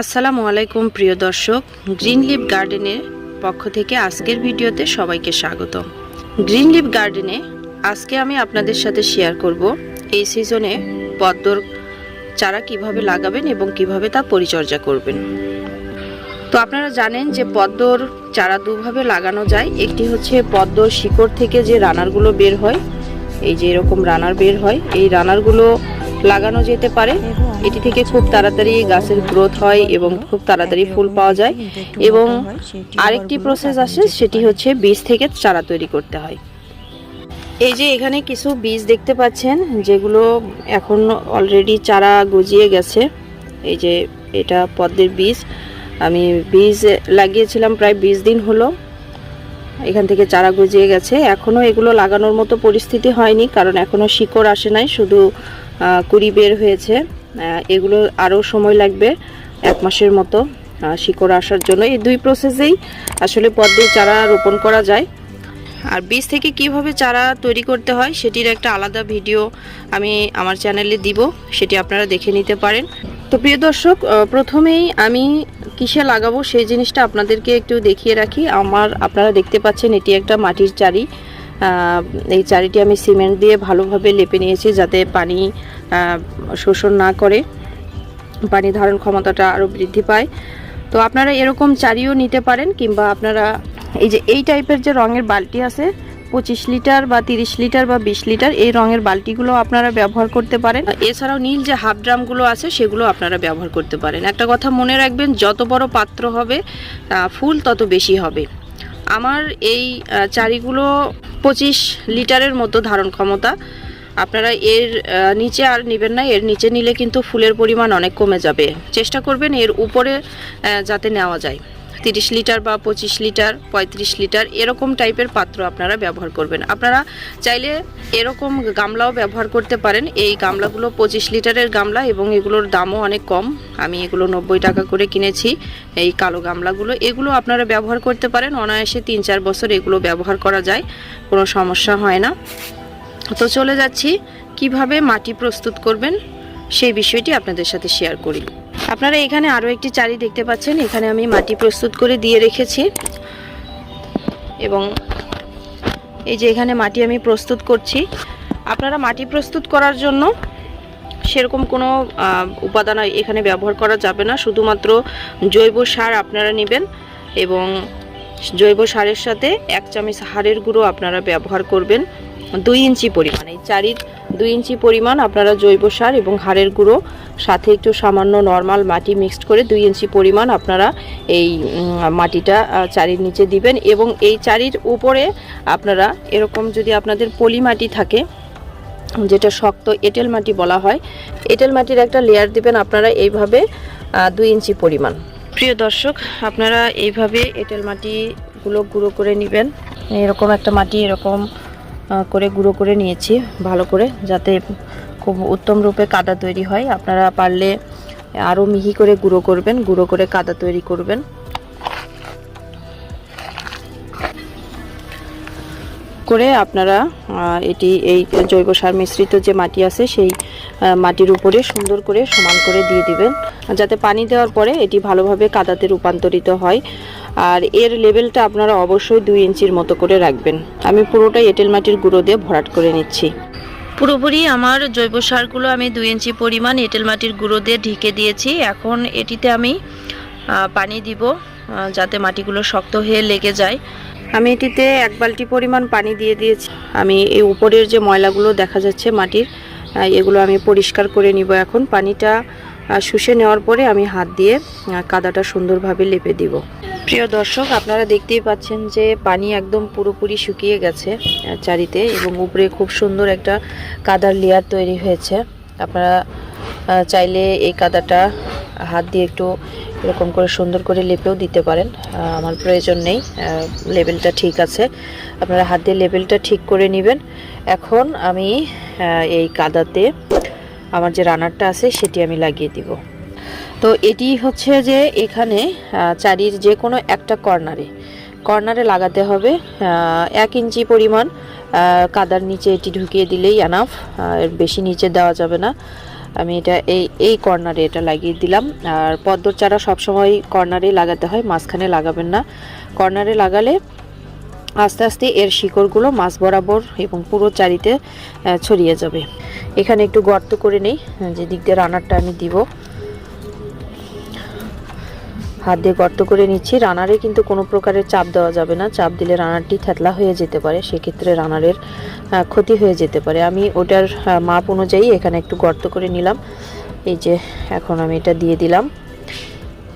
আসসালামু আলাইকুম, প্রিয় দর্শক। গ্রিন লিভ গার্ডেনের পক্ষ থেকে আজকের ভিডিওতে সবাইকে স্বাগত গ্রিন লিভ গার্ডেনে আজকে আমি আপনাদের সাথে শেয়ার করব এই সিজনে পদ্মর চারা কীভাবে লাগাবেন এবং কীভাবে তা পরিচর্যা করবেন। তো আপনারা জানেন যে পদ্মর চারা দুভাবে লাগানো যায়। একটি হচ্ছে পদ্মর শিকড় থেকে যে রানারগুলো বের হয়, এই যে এরকম রানার বের হয়, এই রানারগুলো লাগানো যেতে পারে। এটি থেকে খুব তাড়াতাড়ি গাছের গ্রোথ হয় এবং খুব তাড়াতাড়ি ফুল পাওয়া যায়। এবং আরেকটি প্রসেস আসে সেটি হচ্ছে বীজ থেকে চারা তৈরি করতে হয়। এই যে এখানে কিছু বীজ দেখতে পাচ্ছেন, যেগুলো এখন অলরেডি চারা গজিয়ে গেছে। এই যে এটা পদ্মের বীজ। আমি বীজ লাগিয়েছিলাম প্রায় বিশ দিন হলো। এখান থেকে চারা গজিয়ে গেছে। এখনও এগুলো লাগানোর মতো পরিস্থিতি হয়নি, কারণ এখনও শিকড় আসে নাই। শুধু কুড়ি বের হয়েছে। এগুলো আরও সময় লাগবে, এক মাসের মতো শিকড় আসার জন্য। এই দুই প্রসেসেই আসলে পদ্মের চারা রোপণ করা যায়। আর বীজ থেকে কীভাবে চারা তৈরি করতে হয়, সেটির একটা আলাদা ভিডিও আমি আমার চ্যানেলে দিব, সেটি আপনারা দেখে নিতে পারেন। তো প্রিয় দর্শক প্রথমেই আমি কিসে লাগাবো সেই জিনিসটা আপনাদেরকে একটু দেখিয়ে রাখি। আমার, আপনারা দেখতে পাচ্ছেন, এটি একটা মাটির চারি। এই চারিটি আমি সিমেন্ট দিয়ে ভালোভাবে লেপে নিয়েছি, যাতে পানি শোষণ না করে পানি ধারণ ক্ষমতাটা আরও বৃদ্ধি পায়। তো আপনারা এরকম চারিও নিতে পারেন কিংবা আপনারা এই যে এই টাইপের যে রঙের বালতি আছে, পঁচিশ লিটার বা তিরিশ লিটার বা বিশ লিটার, এই রঙের বালতিগুলো আপনারা ব্যবহার করতে পারেন। এছাড়াও নীল যে হাফ ড্রামগুলো আছে, সেগুলো আপনারা ব্যবহার করতে পারেন। একটা কথা মনে রাখবেন, যত বড় পাত্র হবে ফুল তত বেশি হবে। আমার এই চারিগুলো পঁচিশ লিটারের মতো ধারণ ক্ষমতা। আপনারা এর নিচে আর নেবেন না, এর নিচে নিলে কিন্তু ফুলের পরিমাণ অনেক কমে যাবে। চেষ্টা করবেন এর উপরে যাতে নেওয়া যায়। তিরিশ লিটার বা পঁচিশ লিটার, পঁয়ত্রিশ লিটার, এরকম টাইপের পাত্র আপনারা ব্যবহার করবেন। আপনারা চাইলে এরকম গামলাও ব্যবহার করতে পারেন। এই গামলাগুলো পঁচিশ লিটারের গামলা এবং এগুলোর দামও অনেক কম। আমি এগুলো নব্বই টাকা করে কিনেছি, এই কালো গামলাগুলো। এগুলো আপনারা ব্যবহার করতে পারেন। অনায়াসে তিন চার বছর এগুলো ব্যবহার করা যায়। কোনো সমস্যা হয় না। তো চলে যাচ্ছি। কীভাবে মাটি প্রস্তুত করবেন? সেই বিষয়টি আপনাদের সাথে শেয়ার করি। আপনারা এখানে আরও একটি চারি দেখতে পাচ্ছেন। এখানে আমি মাটি প্রস্তুত করে দিয়ে রেখেছি। এবং এই যে এখানে মাটি আমি প্রস্তুত করছি। আপনারা মাটি প্রস্তুত করার জন্য সেরকম কোনো উপাদান এখানে ব্যবহার করা যাবে না। শুধুমাত্র জৈব সার আপনারা নেবেন এবং জৈব সারের সাথে এক চামচ হাড়ের গুঁড়ো আপনারা ব্যবহার করবেন। দুই ইঞ্চি পরিমাণ। এই চারির দুই ইঞ্চি পরিমাণ আপনারা জৈব সার এবং হাড়ের গুঁড়ো, সাথে একটু সামান্য নর্মাল মাটি মিক্সড করে দুই ইঞ্চি পরিমাণ আপনারা এই মাটিটা চারির নিচে দিবেন এবং এই চারির উপরে আপনারা এরকম যদি আপনাদের পলি মাটি থাকে, যেটা শক্ত এঁটেল মাটি বলা হয়, এঁটেল মাটির একটা লেয়ার দিবেন আপনারা এইভাবে দুই ইঞ্চি পরিমাণ। প্রিয় দর্শক, আপনারা এইভাবে এঁটেল মাটিগুলো গুঁড়ো করে নেবেন। এরকম একটা মাটি এরকম করে গুঁড়ো করে নিয়েছি, ভালো করে, যাতে খুব উত্তম রূপে কাদা তৈরি হয়। আপনারা পারলে আরও মিহি করে গুঁড়ো করবেন, গুঁড়ো করে কাদা তৈরি করবেন। করে আপনারা এটি, এই জৈব সার মিশ্রিত যে মাটি আছে, সেই মাটির উপরে সুন্দর করে সমান করে দিয়ে দিবেন। যাতে পানি দেওয়ার পরে এটি ভালোভাবে কাদাতে রূপান্তরিত হয়। আর এর লেভেলটা আপনারা অবশ্যই দুই ইঞ্চির মতো করে রাখবেন। আমি পুরোটাই এঁটেল মাটির গুঁড়ো দিয়ে ভরাট করে নিচ্ছি। পুরোপুরি আমার জৈব সারগুলো আমি দুই ইঞ্চি পরিমাণ এঁটেল মাটির গুঁড়ো দিয়ে ঢেকে দিয়েছি। এখন এটিতে আমি পানি দিব যাতে মাটিগুলো শক্ত হয়ে লেগে যায়। আমি এটিতে এক বালতি পরিমাণ পানি দিয়ে দিয়েছি। আমি এই উপরের যে ময়লাগুলো দেখা যাচ্ছে মাটির এগুলো আমি পরিষ্কার করে নিব এখন। পানিটা শুষে নেওয়ার পরে আমি হাত দিয়ে কাদাটা সুন্দরভাবে লেপে দিব। প্রিয় দর্শক, আপনারা দেখতেই পাচ্ছেন যে পানি একদম পুরোপুরি শুকিয়ে গেছে চারিতে এবং উপরে খুব সুন্দর একটা কাদার লেয়ার তৈরি হয়েছে। আপনারা চাইলে এই কাদাটা হাত দিয়ে একটু এরকম করে সুন্দর করে লেপেও দিতে পারেন। আমার প্রয়োজন নেই লেবেলটা ঠিক আছে। আপনারা হাত দিয়ে লেবেলটা ঠিক করে নেবেন। এখন আমি এই কাদাতে আমার যে রানারটা আছে, সেটি আমি লাগিয়ে দিব। তো এটি হচ্ছে যে এখানে চারির যে কোনো একটা কর্নারে। কর্নারে লাগাতে হবে এক ইঞ্চি পরিমাণ কাদার নিচে এটি ঢুকিয়ে দিলেই আনাফ এর বেশি নিচে দেওয়া যাবে না। আমি এটা এই এই কর্নারে এটা লাগিয়ে দিলাম। আর পদ্মর চারা সবসময় কর্নারে লাগাতে হয়, মাঝখানে লাগাবেন না। কর্নারে লাগালে আস্তে আস্তে এর শিকড়গুলো মাছ বরাবর এবং পুরো চারিতে ছড়িয়ে যাবে। এখানে একটু গর্ত করে নেই যে দিক দিয়ে রানারটা আমি দিব। হাত দিয়ে গর্ত করে নিচ্ছি। রানারে কিন্তু কোনো প্রকারের চাপ দেওয়া যাবে না। চাপ দিলে রানারটি থেতলা হয়ে যেতে পারে, সেক্ষেত্রে রানারের ক্ষতি হয়ে যেতে পারে। আমি ওটার মাপ অনুযায়ী এখানে একটু গর্ত করে নিলাম। এই যে, এখন আমি এটা দিয়ে দিলাম।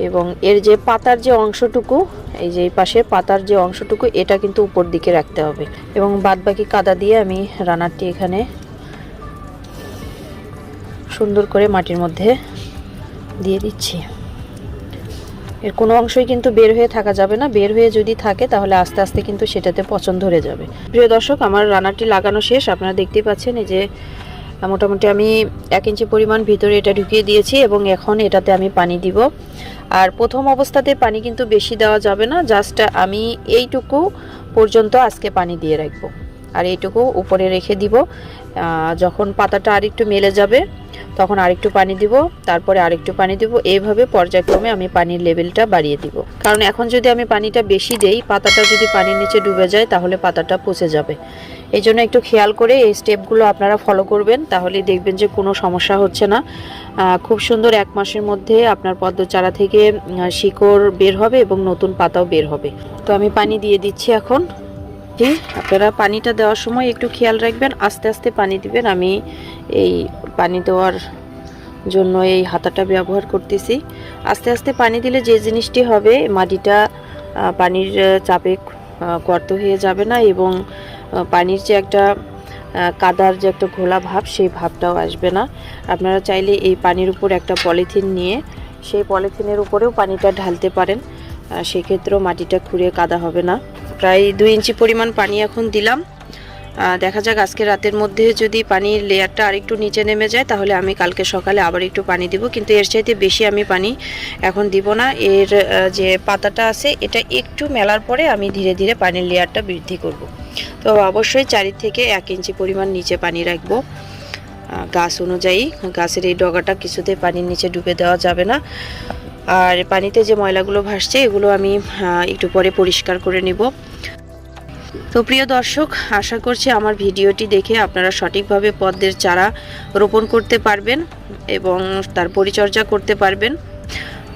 এবং এর যে পাতার যে অংশটুকু, এই যে এই পাশে পাতার যে অংশটুকু, এটা কিন্তু উপর দিকে রাখতে হবে। এবং বাদ বাকি কাদা দিয়ে আমি রানারটি এখানে সুন্দর করে মাটির মধ্যে দিয়ে দিচ্ছি। এর কোনো অংশই কিন্তু বের হয়ে থাকা যাবে না। বের হয়ে যদি থাকে, তাহলে আস্তে আস্তে কিন্তু সেটাতে পচন ধরে যাবে। প্রিয় দর্শক, আমার রানারটি লাগানো শেষ। আপনারা দেখতেই পাচ্ছেন এই যে মোটামুটি আমি এক ইঞ্চি পরিমাণ ভিতরে এটা ঢুকিয়ে দিয়েছি এবং এখন এটাতে আমি পানি দিব। আর প্রথম অবস্থাতে পানি কিন্তু বেশি দেওয়া যাবে না জাস্ট আমি এইটুকু পর্যন্ত আজকে পানি দিয়ে রাখব। আর এইটুকু উপরে রেখে দিব। যখন পাতাটা আরেকটু মেলে যাবে, তখন আরেকটু পানি দিব, তারপরে আরেকটু পানি দিব। এইভাবে পর্যায়ক্রমে আমি পানির লেভেলটা বাড়িয়ে দিব। কারণ এখন যদি আমি পানিটা বেশি দেই, পাতাটা যদি পানির নিচে ডুবে যায়, তাহলে পাতাটা পচে যাবে। এই জন্য একটু খেয়াল করে এই স্টেপগুলো আপনারা ফলো করবেন তাহলেই দেখবেন যে কোনো সমস্যা হচ্ছে না। খুব সুন্দর এক মাসের মধ্যে আপনার পদ্ম চারা থেকে শিকড় বের হবে এবং নতুন পাতাও বের হবে। তো আমি পানি দিয়ে দিচ্ছি এখন। জি, আপনারা পানিটা দেওয়ার সময় একটু খেয়াল রাখবেন আস্তে আস্তে পানি দিবেন। আমি এই পানি দেওয়ার জন্য এই হাতাটা ব্যবহার করতেছি। আস্তে আস্তে পানি দিলে যে জিনিসটি হবে মাটিটা পানির চাপে গর্ত হয়ে যাবে না এবং পানির যে একটা কাদার যে একটা ঘোলা ভাব, সেই ভাবটাও আসবে না। আপনারা চাইলে এই পানির উপর একটা পলিথিন নিয়ে, সেই পলিথিনের উপরেও পানিটা ঢালতে পারেন। সেক্ষেত্রেও মাটিটা খুঁড়ে কাদা হবে না। প্রায় দুই ইঞ্চি পরিমাণ পানি এখন দিলাম। দেখা যাক আজকে রাতের মধ্যে যদি পানির লেয়ারটা আরেকটু নিচে নেমে যায়, তাহলে আমি কালকে সকালে আবার একটু পানি দিব। কিন্তু এর চাইতে বেশি আমি পানি এখন দিব না। এর যে পাতাটা আছে, এটা একটু মেলার পরে আমি ধীরে ধীরে পানির লেয়ারটা বৃদ্ধি করব। তো অবশ্যই চারি থেকে এক ইঞ্চি পরিমাণ নিচে পানি রাখব। গাছ অনুযায়ী, গাছের এই ডগাটা কিছুতে পানির নিচে ডুবে দেওয়া যাবে না। আর পানিতে যে ময়লাগুলো ভাসছে, এগুলো আমি একটু পরে পরিষ্কার করে নিব। তো প্রিয় দর্শক, আশা করছি আমার ভিডিওটি দেখে আপনারা সঠিকভাবে পদ্মের চারা রোপণ করতে পারবেন এবং তার পরিচর্যা করতে পারবেন।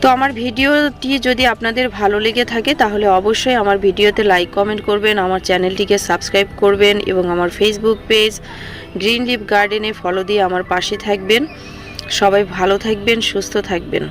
তো আমার ভিডিওটি যদি আপনাদের ভালো লেগে থাকে, তাহলে অবশ্যই আমার ভিডিওতে লাইক কমেন্ট করবেন, আমার চ্যানেলটিকে সাবস্ক্রাইব করবেন এবং আমার ফেসবুক পেজ গ্রিন লিভ গার্ডেনে ফলো দিয়ে আমার পাশে থাকবেন। সবাই ভালো থাকবেন, সুস্থ থাকবেন।